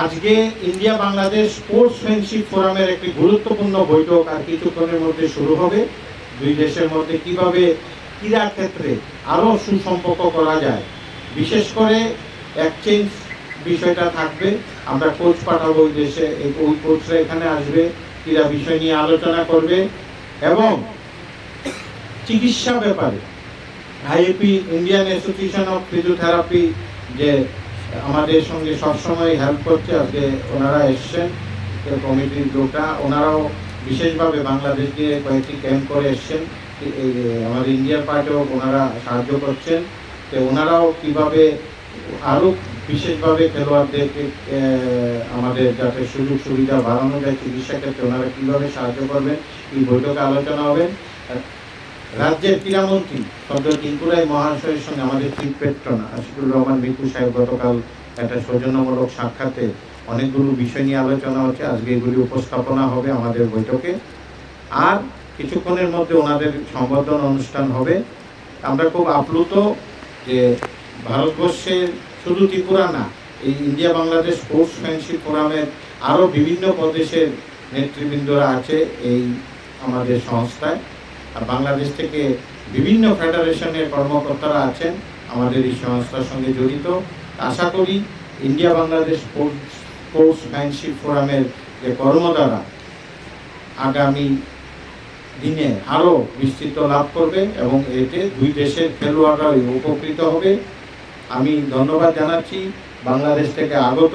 আজকে India Bangladesh sports friendship ফোরামের একটি গুরুত্বপূর্ণ বৈঠক আর কিছুক্ষণের মধ্যে শুরু হবে। দুই দেশের মধ্যে কীভাবে ক্রীড়া ক্ষেত্রে আরও সুসম্পর্ক করা যায়, বিশেষ করে এক্সচেঞ্জ বিষয়টা থাকবে। আমরা কোচ পাঠাবো ওই দেশে ওই কোচরা এখানে আসবে, ক্রীড়া বিষয় নিয়ে আলোচনা করবে এবং চিকিৎসা ব্যাপারে IAP Indian Association of Physiotherapy, যে আমাদের সঙ্গে সবসময় হেল্প করছে। আজকে ওনারা এসছেন। কমিটির লোকটা ওনারাও বিশেষভাবে বাংলাদেশ দিয়ে কয়েকটি ক্যাম্প করে এসছেন। আমার ইন্ডিয়ার পার্টিও ওনারা সাহায্য করছেন। তো ওনারাও কীভাবে আরও বিশেষভাবে খেলোয়াড়দেরকে আমাদের যাতে সুযোগ সুবিধা বাড়ানো যায়, চিকিৎসা ক্ষেত্রে ওনারা কীভাবে সাহায্য করবেন, এই বৈঠকে আলোচনা হবে। রাজ্যের ক্রীড়ামন্ত্রী সদ্য ত্রিপুরায় মহাশয়ের সঙ্গে আমাদের চিফ পেট্রন আশিকুর রহমান মিকু সাহেব গতকাল একটা সৌজন্যমূলক সাক্ষাতে অনেকগুলো বিষয় নিয়ে আলোচনা হচ্ছে। আজকে এগুলি উপস্থাপনা হবে আমাদের বৈঠকে। আর কিছুক্ষণের মধ্যে ওনাদের সম্বর্ধনা অনুষ্ঠান হবে। আমরা খুব আপ্লুত যে ভারতবর্ষের শুধু ত্রিপুরা না, এই ইন্ডিয়া বাংলাদেশ স্পোর্টস ফ্রেন্ডশিপ ফোরামের আরও বিভিন্ন প্রদেশের নেতৃবৃন্দরা আছে এই আমাদের সংস্থায়। আর বাংলাদেশ থেকে বিভিন্ন ফেডারেশনের কর্মকর্তারা আছেন, আমাদের এই সংস্থার সঙ্গে জড়িত। আশা করি ইন্ডিয়া বাংলাদেশ স্পোর্টস ফ্রেন্ডশিপ ফোরামের যে কর্মধারা আগামী দিনে আরও বিস্তৃত লাভ করবে এবং এতে দুই দেশের খেলোয়াড়রা উপকৃত হবে। আমি ধন্যবাদ জানাচ্ছি। বাংলাদেশ থেকে আগত